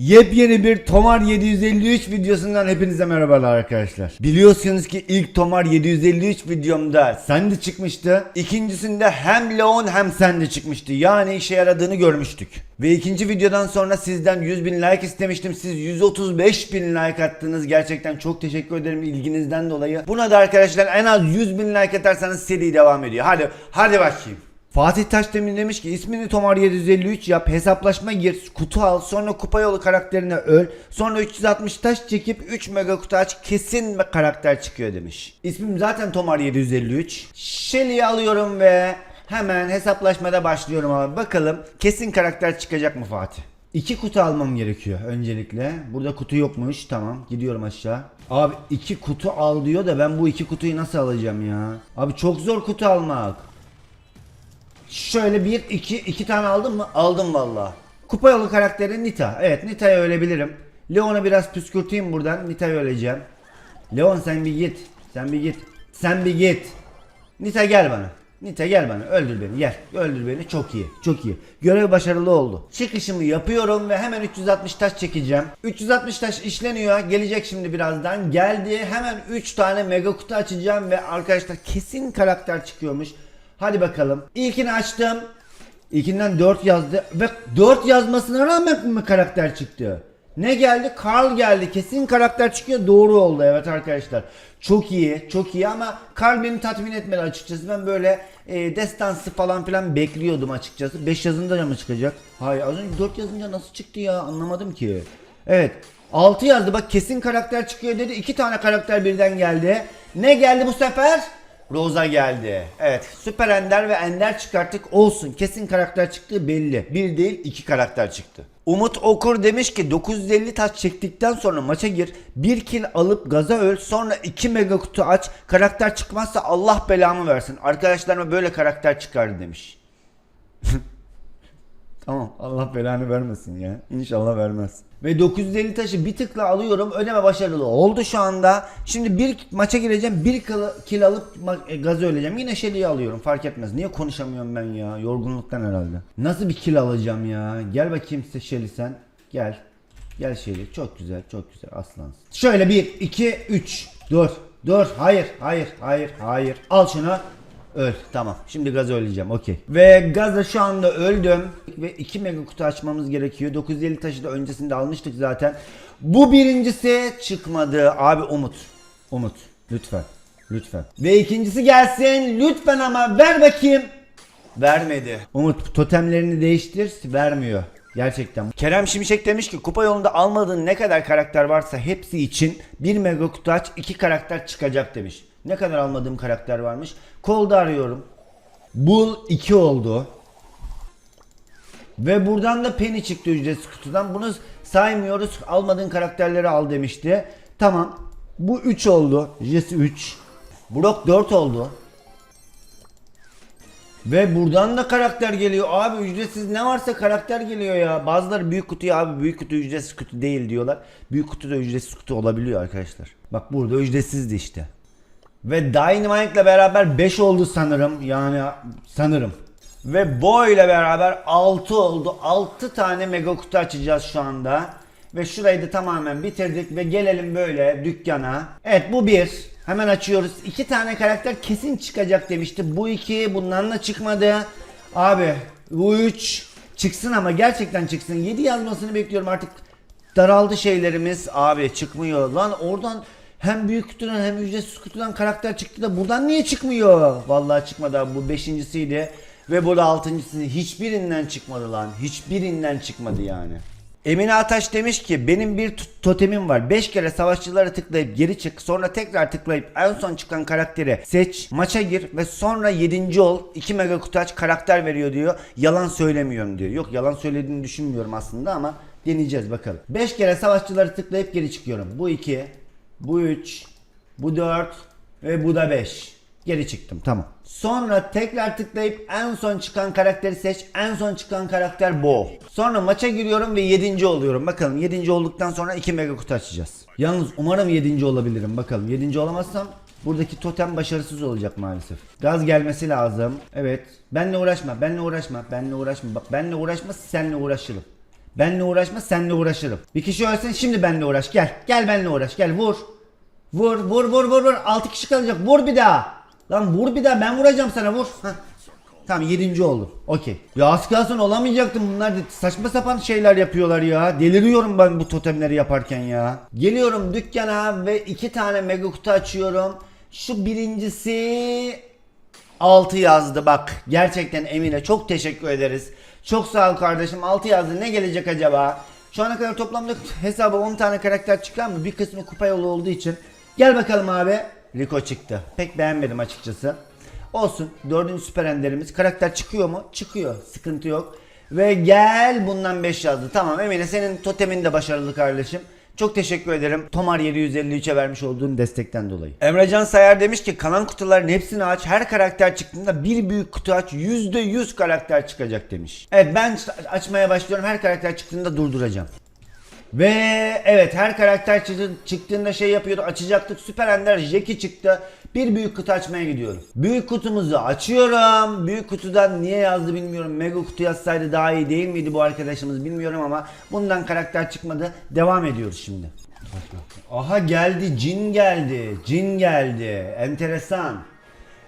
Yepyeni bir Tomar 753 videosundan hepinize merhabalar arkadaşlar. Biliyorsunuz ki ilk Tomar 753 videomda Sandy çıkmıştı. İkincisinde hem Leon hem Sandy çıkmıştı. Yani işe yaradığını görmüştük. Ve ikinci videodan sonra sizden 100 bin like istemiştim. Siz 135 bin like attınız. Gerçekten çok teşekkür ederim ilginizden dolayı. Buna da arkadaşlar en az 100 bin like atarsanız seri devam ediyor. Hadi, hadi bakayım. Fatih Taşdemir demiş ki ismini Tomar 753 yap, hesaplaşma gir, kutu al, sonra kupa yolu karakterine öl, sonra 360 taş çekip 3 mega kutu aç kesin bir karakter çıkıyor demiş. İsmim zaten Tomar 753. Shelly'i alıyorum ve hemen hesaplaşmada başlıyorum abi. Bakalım kesin karakter çıkacak mı Fatih? İki kutu almam gerekiyor öncelikle. Burada kutu yokmuş. Tamam gidiyorum aşağı. Abi iki kutu al diyor da ben bu iki kutuyu nasıl alacağım ya? Abi çok zor kutu almak. Şöyle bir iki iki tane aldım mı? Aldım valla. Kupa yolu karakteri Nita. Evet Nita'yı ölebilirim. Leon'a biraz püskürteyim buradan. Nita'yı öleceğim. Leon sen bir git. Sen bir git. Sen bir git. Nita gel bana. Nita gel bana. Öldür beni. Gel. Öldür beni. Çok iyi. Çok iyi. Görev başarılı oldu. Çıkışımı yapıyorum ve hemen 360 taş çekeceğim. 360 taş işleniyor. Gelecek şimdi birazdan. Geldi. Hemen 3 tane mega kutu açacağım ve arkadaşlar kesin karakter çıkıyormuş. Hadi bakalım. İlkini açtım. İlkinden 4 yazdı ve 4 yazmasına rağmen mi karakter çıktı? Ne geldi? Carl geldi. Kesin karakter çıkıyor. Doğru oldu evet arkadaşlar. Çok iyi, çok iyi ama Carl beni tatmin etmedi açıkçası. Ben böyle e, destansı falan filan bekliyordum açıkçası. 5 yazınca mı çıkacak? Hayır az önce 4 yazınca nasıl çıktı ya? Anlamadım ki. Evet. 6 yazdı. Bak kesin karakter çıkıyor dedi. 2 tane karakter birden geldi. Ne geldi bu sefer? Rosa geldi. Evet süper ender ve ender çıkarttık olsun. Kesin karakter çıktığı belli. Bir değil iki karakter çıktı. Umut Okur demiş ki 950 taş çektikten sonra maça gir. Bir kill alıp gaza öl sonra 2 mega kutu aç. Karakter çıkmazsa Allah belamı versin. Arkadaşlarıma böyle karakter çıkardı demiş. Tamam Allah belanı vermesin ya. İnşallah vermez. Ve 950 taşı bir tıkla alıyorum. Ödeme başarılı oldu şu anda. Şimdi bir maça gireceğim. Bir kil- alıp e, gazı öleceğim. Yine Shelly'i alıyorum. Fark etmez. Niye konuşamıyorum ben ya? Yorgunluktan herhalde. Nasıl bir kill alacağım ya? Gel bakayım Shelly sen. Gel. Gel Shelly. Çok güzel. Çok güzel. Aslansın. Şöyle 1, 2, 3. Dur. Dur. Hayır. Hayır. Hayır. Hayır. Al şunu. Öl. Tamam. Şimdi gazı öleceğim. Okey. Ve gazı şu anda öldüm. Ve 2 mega kutu açmamız gerekiyor. 950 taşı da öncesinde almıştık zaten. Bu birincisi çıkmadı. Abi Umut. Umut. Lütfen. Lütfen. Ve ikincisi gelsin. Lütfen ama ver bakayım. Vermedi. Umut totemlerini değiştir. Vermiyor. Gerçekten. Kerem Şimşek demiş ki kupa yolunda almadığın ne kadar karakter varsa hepsi için bir mega kutu aç iki karakter çıkacak demiş. Ne kadar almadığım karakter varmış. Kolda arıyorum. Bul 2 oldu. Ve buradan da Penny çıktı ücretsiz kutudan. Bunu saymıyoruz. Almadığın karakterleri al demişti. Tamam. Bu 3 oldu. Jesse 3. Brock 4 oldu. Ve buradan da karakter geliyor. Abi ücretsiz ne varsa karakter geliyor ya. Bazıları büyük kutuya abi büyük kutu ücretsiz kutu değil diyorlar. Büyük kutu da ücretsiz kutu olabiliyor arkadaşlar. Bak burada ücretsizdi işte. Ve Dynamite ile beraber 5 oldu sanırım. Yani sanırım. Ve Boy ile beraber 6 oldu. 6 tane mega kutu açacağız şu anda. Ve şurayı da tamamen bitirdik ve gelelim böyle dükkana. Evet bu bir. Hemen açıyoruz. İki tane karakter kesin çıkacak demişti. Bu iki bundan da çıkmadı. Abi bu üç çıksın ama gerçekten çıksın. 7 yazmasını bekliyorum artık. Daraldı şeylerimiz. Abi çıkmıyor. Lan oradan hem büyük kutudan hem ücretsiz kutudan karakter çıktı da buradan niye çıkmıyor? Vallahi çıkmadı abi. Bu beşincisiydi. Ve bu da altıncısı. Hiçbirinden çıkmadı lan. Hiçbirinden çıkmadı yani. Emine Ataş demiş ki benim bir totemim var. 5 kere savaşçıları tıklayıp geri çık. Sonra tekrar tıklayıp en son çıkan karakteri seç. Maça gir ve sonra 7. ol. 2 mega kutu aç karakter veriyor diyor. Yalan söylemiyorum diyor. Yok yalan söylediğini düşünmüyorum aslında ama deneyeceğiz bakalım. 5 kere savaşçıları tıklayıp geri çıkıyorum. Bu 2, bu 3, bu 4 ve bu da 5. Geri çıktım tamam. Sonra tekrar tıklayıp en son çıkan karakteri seç. En son çıkan karakter bu. Sonra maça giriyorum ve 7. oluyorum. Bakalım 7. olduktan sonra 2 mega kutu açacağız. Yalnız umarım 7. olabilirim. Bakalım 7. olamazsam buradaki totem başarısız olacak maalesef. Gaz gelmesi lazım. Evet. Benle uğraşma. Benle uğraşma. Benle uğraşma. Bak benle uğraşma senle uğraşırım. Benle uğraşma senle uğraşırım. Bir kişi ölsün şimdi benle uğraş gel. Gel benle uğraş gel vur. Vur vur vur vur vur. 6 kişi kalacak vur bir daha. Lan vur bir daha ben vuracağım sana vur. Heh. Tamam 7. oldum. Okey. Ya az kalsın olamayacaktım bunlar saçma sapan şeyler yapıyorlar ya. Deliriyorum ben bu totemleri yaparken ya. Geliyorum dükkana ve iki tane mega kutu açıyorum. Şu birincisi 6 yazdı bak. Gerçekten Emine çok teşekkür ederiz. Çok sağ ol kardeşim. 6 yazdı. Ne gelecek acaba? Şu ana kadar toplamda hesaba 10 tane karakter çıkar mı? Bir kısmı kupa yolu olduğu için. Gel bakalım abi. Rico çıktı. Pek beğenmedim açıkçası. Olsun. Dördüncü süper enderimiz. Karakter çıkıyor mu? Çıkıyor. Sıkıntı yok. Ve gel bundan 5 yazdı. Tamam Emine senin totemin de başarılı kardeşim. Çok teşekkür ederim. Tomar 753'e vermiş olduğun destekten dolayı. Emrecan Sayar demiş ki kalan kutuların hepsini aç. Her karakter çıktığında bir büyük kutu aç. %100 karakter çıkacak demiş. Evet ben açmaya başlıyorum. Her karakter çıktığında durduracağım. Ve evet her karakter çıktı- çıktığında şey yapıyordu açacaktık. Süper Ender Jackie çıktı. Bir büyük kutu açmaya gidiyorum. Büyük kutumuzu açıyorum. Büyük kutudan niye yazdı bilmiyorum. Mega kutu yazsaydı daha iyi değil miydi bu arkadaşımız bilmiyorum ama bundan karakter çıkmadı. Devam ediyoruz şimdi. Aha geldi cin geldi. Cin geldi. Enteresan.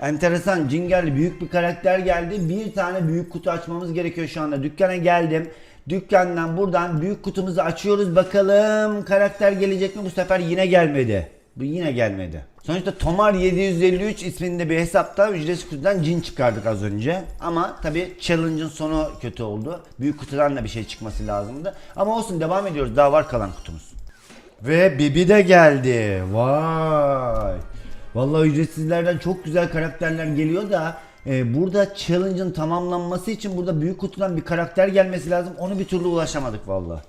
Enteresan cin geldi. Büyük bir karakter geldi. Bir tane büyük kutu açmamız gerekiyor şu anda. Dükkana geldim. Dükkandan buradan büyük kutumuzu açıyoruz. Bakalım karakter gelecek mi? Bu sefer yine gelmedi. Bu yine gelmedi. Sonuçta Tomar 753 isminde bir hesapta ücretsiz kutudan cin çıkardık az önce. Ama tabi challenge'ın sonu kötü oldu. Büyük kutudan da bir şey çıkması lazımdı. Ama olsun devam ediyoruz. Daha var kalan kutumuz. Ve Bibi de geldi. Vay. Vallahi ücretsizlerden çok güzel karakterler geliyor da e, burada challenge'ın tamamlanması için burada büyük kutudan bir karakter gelmesi lazım. Onu bir türlü ulaşamadık vallahi.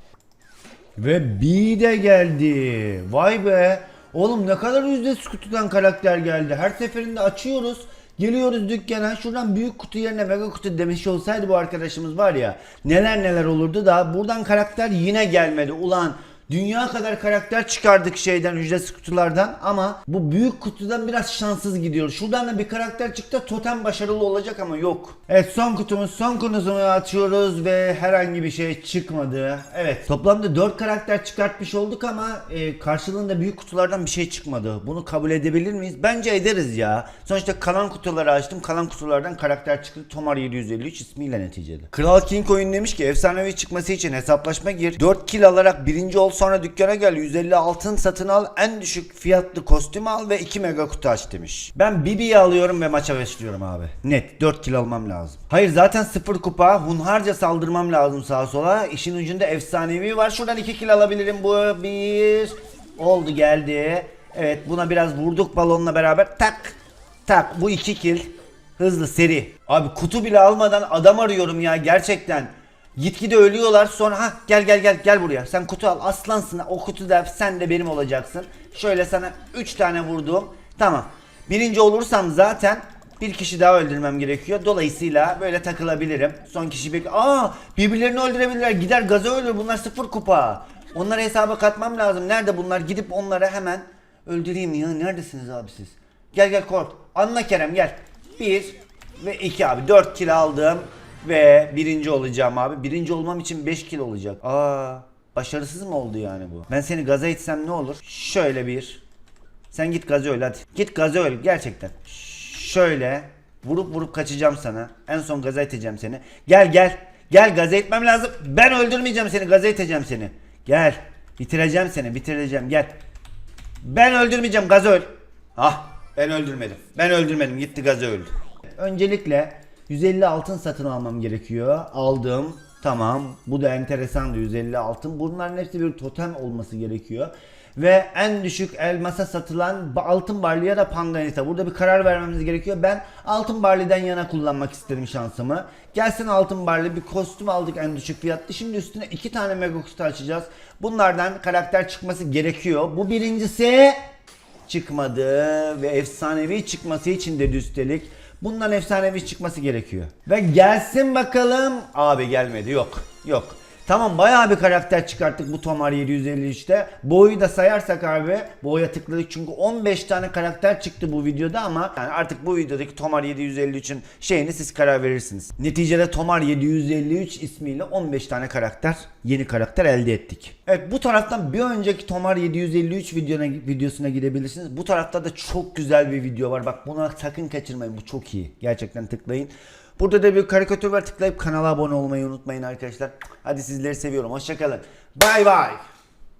Ve B de geldi. Vay be. Oğlum ne kadar ücretsiz kutudan karakter geldi. Her seferinde açıyoruz. Geliyoruz dükkana şuradan büyük kutu yerine mega kutu demiş olsaydı bu arkadaşımız var ya neler neler olurdu da buradan karakter yine gelmedi. Ulan Dünya kadar karakter çıkardık şeyden ücretsiz kutulardan ama bu büyük kutudan biraz şanssız gidiyor. Şuradan da bir karakter çıktı totem başarılı olacak ama yok. Evet son kutumuz son kutumuzu açıyoruz ve herhangi bir şey çıkmadı. Evet toplamda 4 karakter çıkartmış olduk ama e, karşılığında büyük kutulardan bir şey çıkmadı. Bunu kabul edebilir miyiz? Bence ederiz ya. Sonuçta kalan kutuları açtım. Kalan kutulardan karakter çıktı. Tomar 753 ismiyle neticede. Kral King oyun demiş ki efsanevi çıkması için hesaplaşma gir. 4 kill alarak birinci ol sonra dükkana gel 150 altın satın al en düşük fiyatlı kostüm al ve 2 mega kutu aç demiş. Ben Bibi'yi alıyorum ve maça başlıyorum abi. Net 4 kill almam lazım. Hayır zaten 0 kupa hunharca saldırmam lazım sağa sola. İşin ucunda efsanevi var. Şuradan 2 kill alabilirim bu bir oldu geldi. Evet buna biraz vurduk balonla beraber tak tak bu 2 kill. Hızlı seri. Abi kutu bile almadan adam arıyorum ya gerçekten. Gitgide ölüyorlar sonra ha gel gel gel gel buraya. Sen kutu al aslansın o kutu da sen de benim olacaksın. Şöyle sana 3 tane vurdum. Tamam. Birinci olursam zaten bir kişi daha öldürmem gerekiyor. Dolayısıyla böyle takılabilirim. Son kişi bir... Aa birbirlerini öldürebilirler. Gider gaza ölür. Bunlar sıfır kupa. Onları hesaba katmam lazım. Nerede bunlar? Gidip onlara hemen öldüreyim ya. Neredesiniz abi siz? Gel gel kort. Anla Kerem gel. Bir ve iki abi. Dört kill aldım. Ve birinci olacağım abi. Birinci olmam için 5 kill olacak. Aa, başarısız mı oldu yani bu? Ben seni gaza itsem ne olur? Şöyle bir. Sen git gaza öl hadi. Git gaza öl gerçekten. Şöyle. Vurup vurup kaçacağım sana. En son gaza iteceğim seni. Gel gel. Gel gaza itmem lazım. Ben öldürmeyeceğim seni. Gaza iteceğim seni. Gel. Bitireceğim seni. Bitireceğim. Gel. Ben öldürmeyeceğim. Gaza öl. Ah ben öldürmedim. Ben öldürmedim. Gitti gaza öldü. Öncelikle 150 altın satın almam gerekiyor. Aldım. Tamam. Bu da enteresandı 150 altın. Bunların hepsi bir totem olması gerekiyor. Ve en düşük elmasa satılan altın barley ya da pandanita. Burada bir karar vermemiz gerekiyor. Ben altın barley'den yana kullanmak istedim şansımı. Gelsin altın barley bir kostüm aldık en düşük fiyatlı. Şimdi üstüne iki tane mega kutu açacağız. Bunlardan karakter çıkması gerekiyor. Bu birincisi çıkmadı ve efsanevi çıkması için de üstelik bundan efsanevi çıkması gerekiyor. Ve gelsin bakalım. Abi gelmedi yok yok. Tamam bayağı bir karakter çıkarttık bu Tomar 753'te. Boyu da sayarsak abi boya tıkladık çünkü 15 tane karakter çıktı bu videoda ama yani artık bu videodaki Tomar 753'ün şeyini siz karar verirsiniz. Neticede Tomar 753 ismiyle 15 tane karakter, yeni karakter elde ettik. Evet bu taraftan bir önceki Tomar 753 videona, videosuna gidebilirsiniz. Bu tarafta da çok güzel bir video var. Bak buna sakın kaçırmayın. Bu çok iyi. Gerçekten tıklayın. Burada da bir karikatür var. Tıklayıp kanala abone olmayı unutmayın arkadaşlar. Hadi sizleri seviyorum. Hoşçakalın. Bay bay.